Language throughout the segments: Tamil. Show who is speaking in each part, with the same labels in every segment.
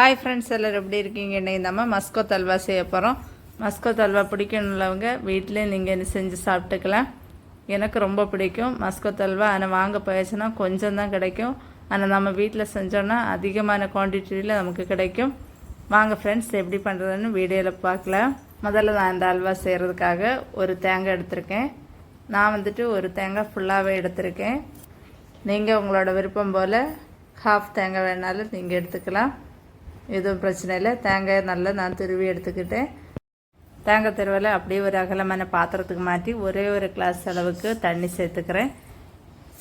Speaker 1: ஹாய் ஃப்ரெண்ட்ஸ் எல்லோரும் எப்படி இருக்கீங்க? இன்னைக்கு நம்ம மஸ்கோ தல்வா செய்ய போகிறோம் மஸ்கோ தல்வா பிடிக்கணுள்ளவங்க வீட்டிலே நீங்கள் செஞ்சு சாப்பிட்டுக்கலாம். எனக்கு ரொம்ப பிடிக்கும். மஸ்கோ தல்வா ஆனால் வாங்க போயாச்சுன்னா கொஞ்சம் தான் கிடைக்கும். ஆனால் நம்ம வீட்டில் செஞ்சோன்னா அதிகமான குவான்டிட்டியில் நமக்கு கிடைக்கும். வாங்க ஃப்ரெண்ட்ஸ் எப்படி பண்ணுறதுன்னு வீடியோவில் பார்க்கலாம். முதல்ல நான் இந்த அல்வா செய்கிறதுக்காக ஒரு தேங்காய் எடுத்திருக்கேன். நான் வந்துட்டு ஒரு தேங்காய் ஃபுல்லாகவே எடுத்திருக்கேன். நீங்கள் உங்களோட விருப்பம் போல் ஹாஃப் தேங்காய் வேணாலும் நீங்கள் எடுத்துக்கலாம். எதுவும் பிரச்சனை இல்லை. தேங்காய் நல்லா நான் திருவி எடுத்துக்கிட்டேன். தேங்காய் துருவலை அப்படியே ஒரு அகலமான பாத்திரத்துக்கு மாற்றி ஒரே ஒரு கிளாஸ் அளவுக்கு தண்ணி சேர்த்துக்கிறேன்.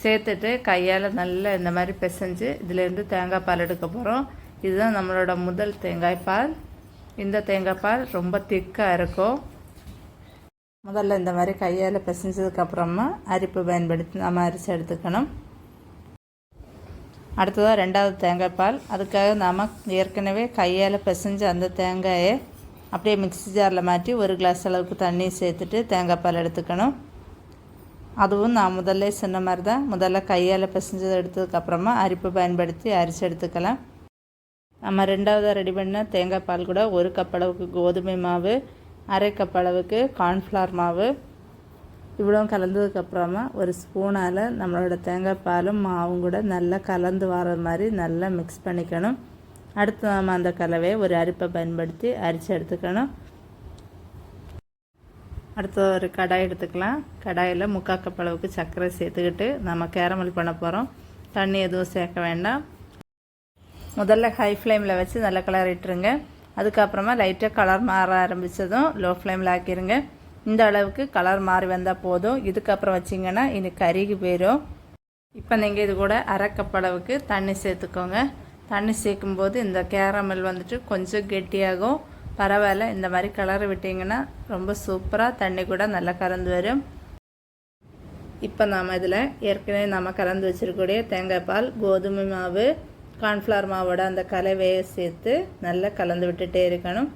Speaker 1: சேர்த்துட்டு கையால் நல்லா இந்த மாதிரி பிசைஞ்சு இதுலேருந்து தேங்காய் பால் எடுக்க போகிறோம் இதுதான் நம்மளோட முதல் தேங்காய் பால். இந்த தேங்காய் பால் ரொம்ப திக்காக இருக்கும். முதல்ல இந்த மாதிரி கையால் பிசைஞ்சதுக்கப்புறமா அரிப்பு பயன்படுத்தி நம்ம அரிசி எடுத்துக்கணும். அடுத்ததாக ரெண்டாவது தேங்காய் பால். அதுக்காக நாம் ஏற்கனவே கையால் பிசைஞ்சு அந்த தேங்காயை அப்படியே மிக்சி ஜாரில் மாற்றி ஒரு கிளாஸ் அளவுக்கு தண்ணி சேர்த்துட்டு தேங்காய் பால் எடுத்துக்கணும். அதுவும் நான் முதல்ல சொன்ன மாதிரி தான் முதல்ல கையால் பிசைஞ்சது எடுத்ததுக்கப்புறமா அரிப்பு பயன்படுத்தி அரிசி எடுத்துக்கலாம். நம்ம ரெண்டாவதாக ரெடி பண்ண தேங்காய் பால் கூட ஒரு கப் அளவுக்கு கோதுமை மாவு அரை கப் அளவுக்கு கார்ன்ஃப்ளவர் மாவு இவ்வளோ கலந்ததுக்கப்புறமா ஒரு ஸ்பூனால் நம்மளோட தேங்காய் பாலும் மாவும் கூட நல்லா கலந்து வர மாதிரி நல்லா மிக்ஸ் பண்ணிக்கணும். அடுத்து நம்ம அந்த கலவையை ஒரு அரிப்பை பயன்படுத்தி அரிச்சு எடுத்துக்கணும். அடுத்து ஒரு கடாய் எடுத்துக்கலாம். கடாயில் முக்கால் கப் அளவுக்கு சர்க்கரை சேர்த்துக்கிட்டு நம்ம கேரமல் பண்ண போகிறோம் தண்ணி எதுவும் சேர்க்க வேண்டாம். முதல்ல ஹை ஃப்ளேமில் வச்சு நல்லா கலர் இட்டுருங்க அதுக்கப்புறமா லைட்டாக கலர் மாற ஆரம்பித்ததும் லோ ஃப்ளேமில் ஆக்கிடுங்க இந்த அளவுக்கு கலர் மாறி வந்தால் போதும். இதுக்கப்புறம் வச்சிங்கன்னா இது கருகி போயிடும் இப்போ நீங்கள் இது கூட அரை அளவுக்கு தண்ணி சேர்த்துக்கோங்க. தண்ணி சேர்க்கும்போது இந்த கேரமல் வந்துட்டு கொஞ்சம் கெட்டியாகும். பரவாயில்ல இந்த மாதிரி கலர் விட்டிங்கன்னா ரொம்ப சூப்பராக தண்ணி கூட நல்லா கலந்து வரும். இப்போ நாம் இதில் ஏற்கனவே நம்ம கலந்து வச்சிருக்கக்கூடிய தேங்காய் பால் கோதுமை மாவு கார்ன்ஃப்ளவர் மாவோட அந்த கலவையை சேர்த்து நல்லா கலந்து விட்டுட்டே இருக்கணும்.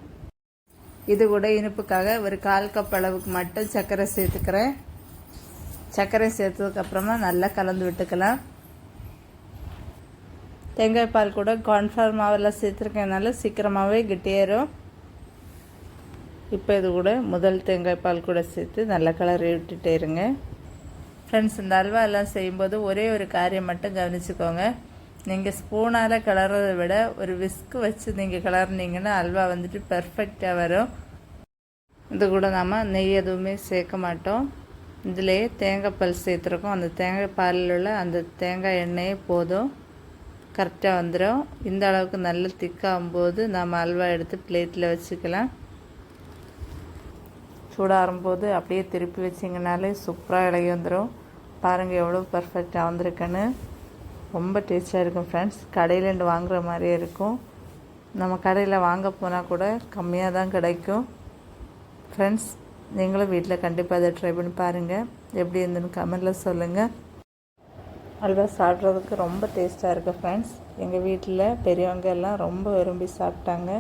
Speaker 1: இது கூட இனிப்புக்காக ஒரு கால் கப் அளவுக்கு மட்டும் சர்க்கரை சேர்த்துக்கிறேன். சர்க்கரை சேர்த்ததுக்கப்புறமா நல்லா கலந்து விட்டுக்கலாம். தேங்காய் பால் கூட கார்ன்ஃப்ளவர் மாவெல்லாம் சேர்த்துருக்கனால சீக்கிரமாகவே கிட்டேறும் இப்போ இது கூட முதல் தேங்காய் பால் கூட சேர்த்து நல்லா கலரி விட்டுட்டே இருங்க. ஃப்ரெண்ட்ஸ் இந்த அல்வா எல்லாம் செய்யும்போது ஒரே ஒரு காரியம் மட்டும் கவனிச்சுக்கோங்க. நீங்கள் ஸ்பூனால் கிளறதை விட ஒரு விஸ்க் வச்சு நீங்கள் கிளறினீங்கன்னா அல்வா வந்துட்டு பெர்ஃபெக்டாக வரும். இது கூட நாம் நெய் எதுவுமே சேர்க்க மாட்டோம். இதிலேயே தேங்காய் பால் சேர்த்துருக்கோம். அந்த தேங்காய் பாலில் உள்ள அந்த தேங்காய் எண்ணெயே போதும். கரெக்டாக வந்துடும் இந்த அளவுக்கு நல்ல திக்காகும் போது நம்ம அல்வா எடுத்து பிளேட்டில் வச்சுக்கலாம். சூடாகும்போது அப்படியே திருப்பி வச்சிங்கனாலே சூப்பராக இலகி வந்துடும் பாருங்கள் எவ்வளோ பர்ஃபெக்டாக வந்திருக்குன்னு. ரொம்ப டேஸ்ட்டாக இருக்கும் ஃப்ரெண்ட்ஸ் கடையிலேருந்து வாங்குகிற மாதிரியே இருக்கும். நம்ம கடையில் வாங்க போனால் கூட கம்மியாக தான் கிடைக்கும். ஃப்ரெண்ட்ஸ் நீங்களும் வீட்டில் கண்டிப்பாக அதை ட்ரை பண்ணி பாருங்கள் எப்படி இருந்துன்னு கமெண்டில் சொல்லுங்கள் அல்வா சாப்பிட்றதுக்கு ரொம்ப டேஸ்ட்டாக இருக்குது ஃப்ரெண்ட்ஸ் எங்கள் வீட்டில் பெரியவங்க எல்லாம் ரொம்ப விரும்பி சாப்பிட்டாங்க.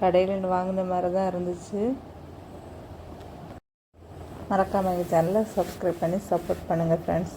Speaker 1: கடையிலேருந்து வாங்கின மாதிரி தான் இருந்துச்சு. மறக்காமல் எங்கள் சேனலை சப்ஸ்கிரைப் பண்ணி சப்போர்ட் பண்ணுங்கள் ஃப்ரெண்ட்ஸ்